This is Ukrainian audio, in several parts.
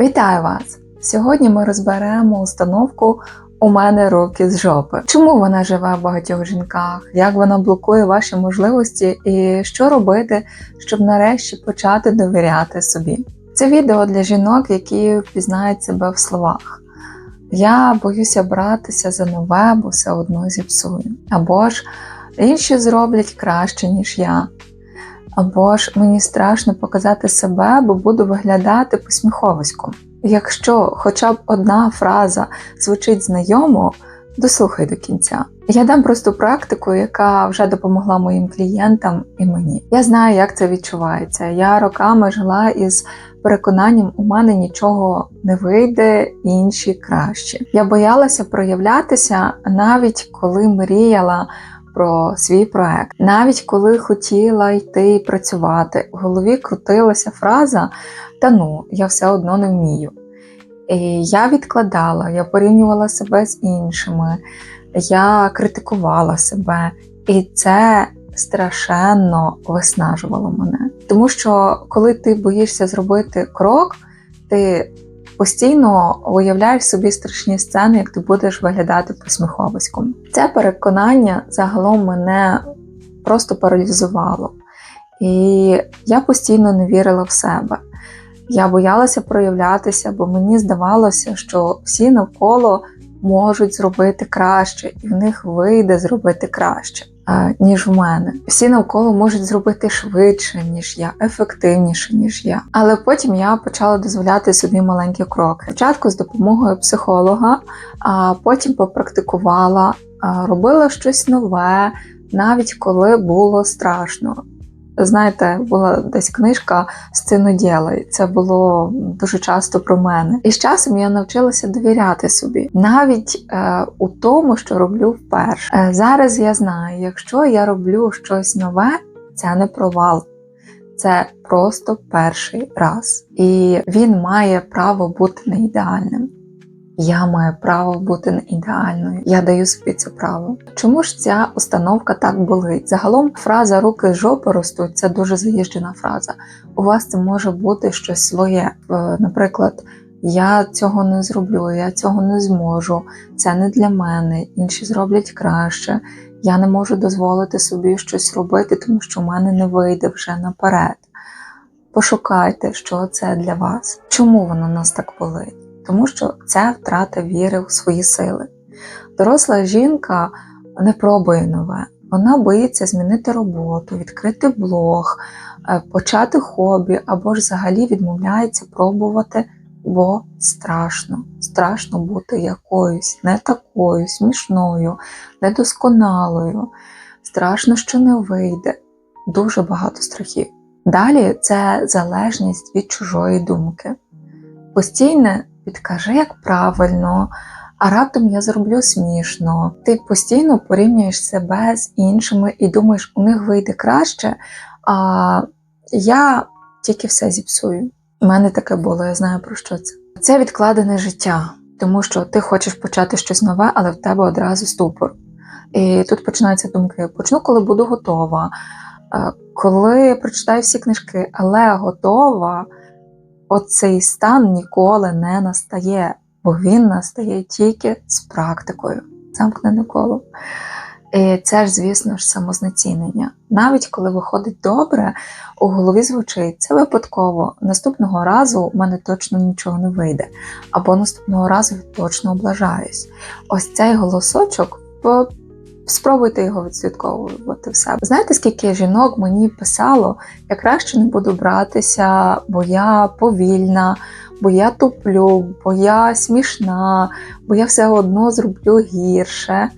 Вітаю вас! Сьогодні ми розберемо установку у мене руки з жопи. Чому вона живе в багатьох жінках? Як вона блокує ваші можливості, і що робити, щоб нарешті почати довіряти собі? Це відео для жінок, які впізнають себе в словах. Я боюся братися за нове, бо все одно зіпсую. Або ж інші зроблять краще, ніж я. Або ж мені страшно показати себе, бо буду виглядати посміховиськом. Якщо хоча б одна фраза звучить знайомо, дослухай до кінця. Я дам просту практику, яка вже допомогла моїм клієнтам і мені. Я знаю, як це відчувається. Я роками жила із переконанням, у мене нічого не вийде, інші краще. Я боялася проявлятися навіть коли мріяла про свій проект, навіть коли хотіла йти і працювати. В голові крутилася фраза Та ну, я все одно не вмію. І я відкладала, я порівнювала себе з іншими, я критикувала себе, і це страшенно виснажувало мене. Тому що коли ти боїшся зробити крок, ти постійно уявляєш собі страшні сцени, як ти будеш виглядати посміховиськом. Це переконання загалом мене просто паралізувало. І я постійно не вірила в себе. Я боялася проявлятися, бо мені здавалося, що всі навколо можуть зробити краще, і в них вийде зробити краще, ніж в мене. Всі навколо можуть зробити швидше, ніж я, ефективніше, ніж я. Але потім я почала дозволяти собі маленькі кроки. Спочатку з допомогою психолога, а потім попрактикувала, робила щось нове, навіть коли було страшно. Знаєте, була десь книжка «Сценоділа», і це було дуже часто про мене. І з часом я навчилася довіряти собі, навіть е, у тому, що роблю вперше. Е, зараз я знаю, якщо я роблю щось нове, це не провал. Це просто перший раз. І він має право бути не ідеальним. Я маю право бути не ідеальною. Я даю собі це право. Чому ж ця установка так болить? Загалом фраза руки жопи ростуть це дуже заїжджена фраза. У вас це може бути щось своє. Е, Наприклад, я цього не зроблю, я цього не зможу, це не для мене, інші зроблять краще. Я не можу дозволити собі щось робити, тому що в мене не вийде вже наперед. Пошукайте, що це для вас. Чому воно нас так болить? Тому що це втрата віри в свої сили. Доросла жінка не пробує нове. Вона боїться змінити роботу, відкрити блог, е, почати хобі або ж взагалі відмовляється пробувати, бо страшно. Страшно бути якоюсь не такою, смішною, недосконалою. Страшно, що не вийде. Дуже багато страхів. Далі це залежність від чужої думки. Постійне підкажи, як правильно, а раптом я зроблю смішно. Ти постійно порівнюєш себе з іншими і думаєш, у них вийде краще, а я тільки все зіпсую. У мене таке було, я знаю про що це. Це відкладене життя, тому що ти хочеш почати щось нове, але в тебе одразу ступор. І тут починаються думки: почну, коли буду готова, е, коли прочитаю всі книжки, але готова оцей стан ніколи не настає, бо він настає тільки з практикою, замкнене коло. І це ж, звісно ж, самознецінення. Навіть коли виходить добре, у голові звучить це випадково. Наступного разу в мене точно нічого не вийде, або наступного разу точно облажаюсь. Ось цей голосочок. Спробуйте його відслідковувати в себе. Знаєте, скільки жінок мені писало, я краще не буду братися, бо я повільна, бо я туплю, бо я смішна, бо я все одно зроблю гірше.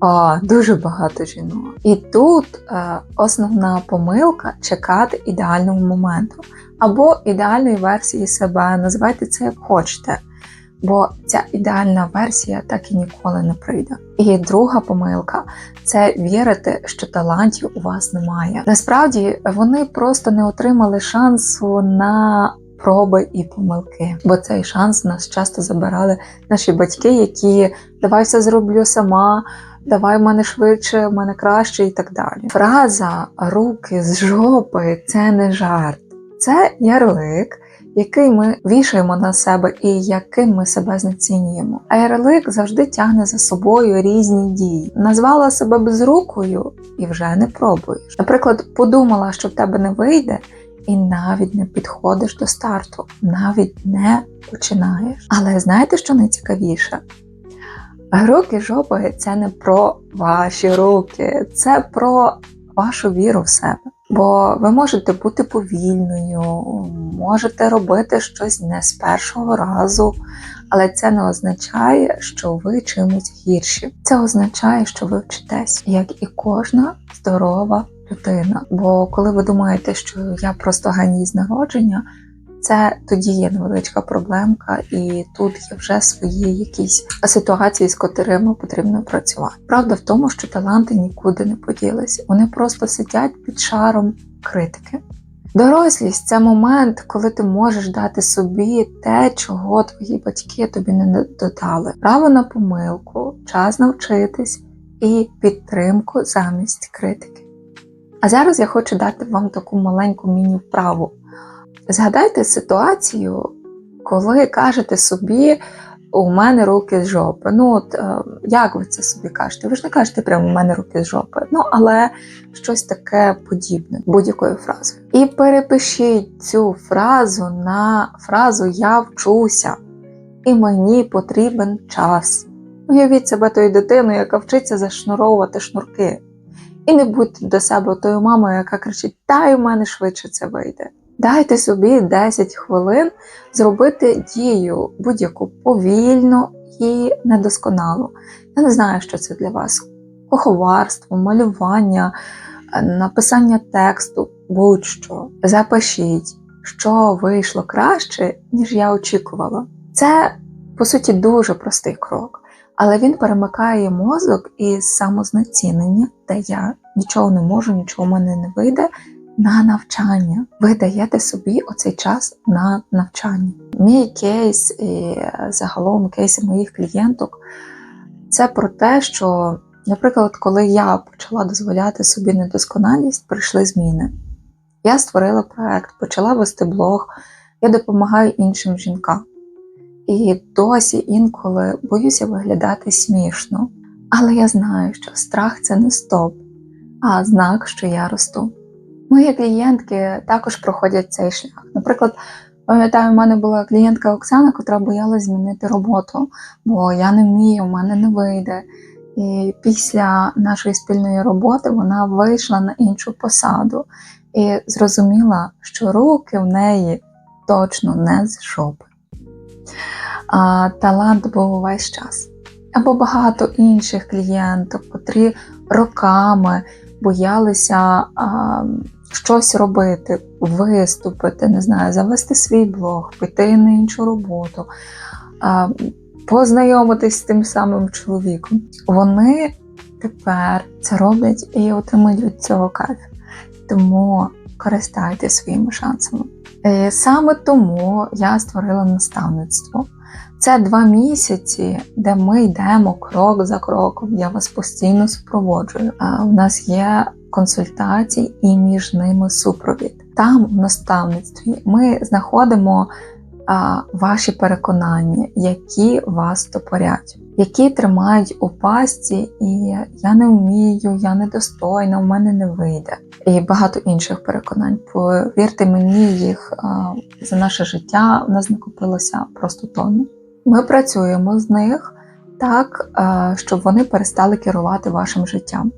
А, дуже багато жінок. І тут е, основна помилка чекати ідеального моменту або ідеальної версії себе. Називайте це як хочете. Бо ця ідеальна версія так і ніколи не прийде. І друга помилка це вірити, що талантів у вас немає. Насправді вони просто не отримали шансу на проби і помилки, бо цей шанс нас часто забирали наші батьки, які давай все зроблю сама. Давай в мене швидше, в мене краще і так далі. Фраза руки з жопи це не жарт, це ярлик, який ми вішаємо на себе і яким ми себе знецінюємо. А завжди тягне за собою різні дії. Назвала себе безрукою і вже не пробуєш. Наприклад, подумала, що в тебе не вийде. І навіть не підходиш до старту, навіть не починаєш. Але знаєте, що найцікавіше? Руки жопи це не про ваші руки, це про вашу віру в себе. Бо ви можете бути повільною, можете робити щось не з першого разу, але це не означає, що ви чимось гірші. Це означає, що ви вчитесь, як і кожна здорова людина. Бо коли ви думаєте, що я просто геній з народження, це тоді є невеличка проблемка, і тут є вже свої якісь ситуації, з котрими потрібно працювати. Правда в тому, що таланти нікуди не поділись, вони просто сидять під шаром критики. Дорослість це момент, коли ти можеш дати собі те, чого твої батьки тобі не додали. Право на помилку, час навчитись і підтримку замість критики. А зараз я хочу дати вам таку маленьку міні-вправу. Згадайте ситуацію, коли кажете собі, у мене руки з жопи. Ну, от е, як ви це собі кажете? Ви ж не кажете прямо у мене руки з жопи. Ну, але щось таке подібне будь-якою фразою. І перепишіть цю фразу на фразу Я вчуся, і мені потрібен час. Уявіть себе тою дитиною, яка вчиться зашнуровувати шнурки. І не будьте до себе тою мамою, яка кричить: Та й у мене швидше це вийде. Дайте собі 10 хвилин зробити дію будь-яку повільну і недосконалу. Я не знаю, що це для вас: куховарство, малювання, написання тексту, будь-що. Запишіть, що вийшло краще, ніж я очікувала. Це, по суті, дуже простий крок, але він перемикає мозок із самознецінення, де я нічого не можу, нічого в мене не вийде на навчання. Ви даєте собі оцей час на навчання. Мій кейс і загалом кейси моїх клієнток це про те, що, наприклад, коли я почала дозволяти собі недосконалість, прийшли зміни. Я створила проект, почала вести блог, я допомагаю іншим жінкам. І досі інколи боюся виглядати смішно. Але я знаю, що страх це не стоп, а знак, що я росту. Мої клієнтки також проходять цей шлях. Наприклад, пам'ятаю, у мене була клієнтка Оксана, яка боялась змінити роботу, бо я не вмію, у мене не вийде. І після нашої спільної роботи вона вийшла на іншу посаду і зрозуміла, що руки в неї точно не з жопи. А талант був увесь час. Або багато інших клієнток, котрі роками боялися щось робити, виступити, не знаю, завести свій блог, піти на іншу роботу, познайомитись з тим самим чоловіком. Вони тепер це роблять і отримують від цього кайф. Тому користайтеся своїми шансами. І саме тому я створила наставництво. Це два місяці, де ми йдемо крок за кроком. Я вас постійно супроводжую. У нас є консультації і між ними супровід. Там, в наставництві, ми знаходимо а, ваші переконання, які вас топорять, які тримають у пасті, і я не вмію, я недостойна, у мене не вийде. І багато інших переконань. Повірте мені, їх а, за наше життя в нас накопилося просто тонни. Ми працюємо з них так, щоб вони перестали керувати вашим життям.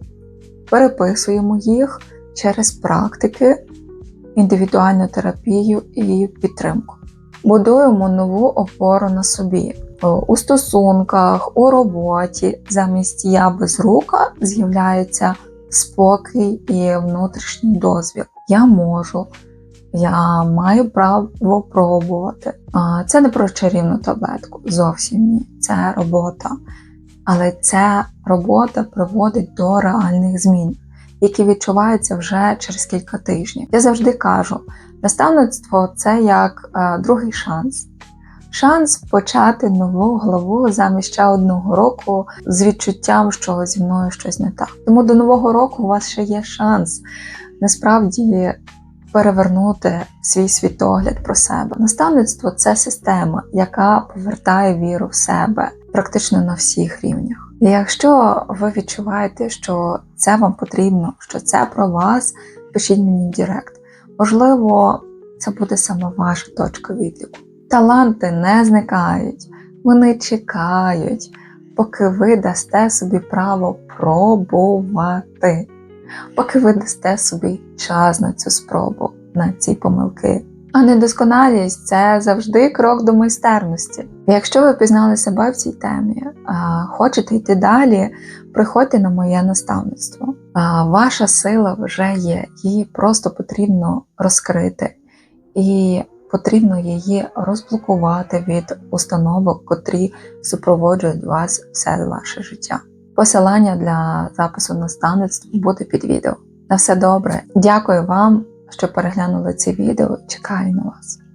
Переписуємо їх через практики, індивідуальну терапію і підтримку. Будуємо нову опору на собі. У стосунках, у роботі замість я без рука з'являється спокій і внутрішній дозвіл. Я можу, я маю право пробувати. Це не про чарівну таблетку, зовсім ні. Це робота. Але ця робота приводить до реальних змін, які відчуваються вже через кілька тижнів. Я завжди кажу: наставництво це як е, другий шанс. Шанс почати нову главу замість ще одного року з відчуттям, що зі мною щось не так. Тому до нового року у вас ще є шанс насправді перевернути свій світогляд про себе. Наставництво це система, яка повертає віру в себе практично на всіх рівнях. І якщо ви відчуваєте, що це вам потрібно, що це про вас, пишіть мені в Директ. Можливо, це буде саме ваша точка відліку. Таланти не зникають, вони чекають, поки ви дасте собі право пробувати, поки ви дасте собі час на цю спробу, на ці помилки. А недосконалість це завжди крок до майстерності. Якщо ви пізнали себе в цій темі, хочете йти далі, приходьте на моє наставництво. Ваша сила вже є, її просто потрібно розкрити, і потрібно її розблокувати від установок, котрі супроводжують вас все ваше життя. Посилання для запису наставництва буде під відео. На все добре. Дякую вам, що переглянули це відео. Чекаю на вас.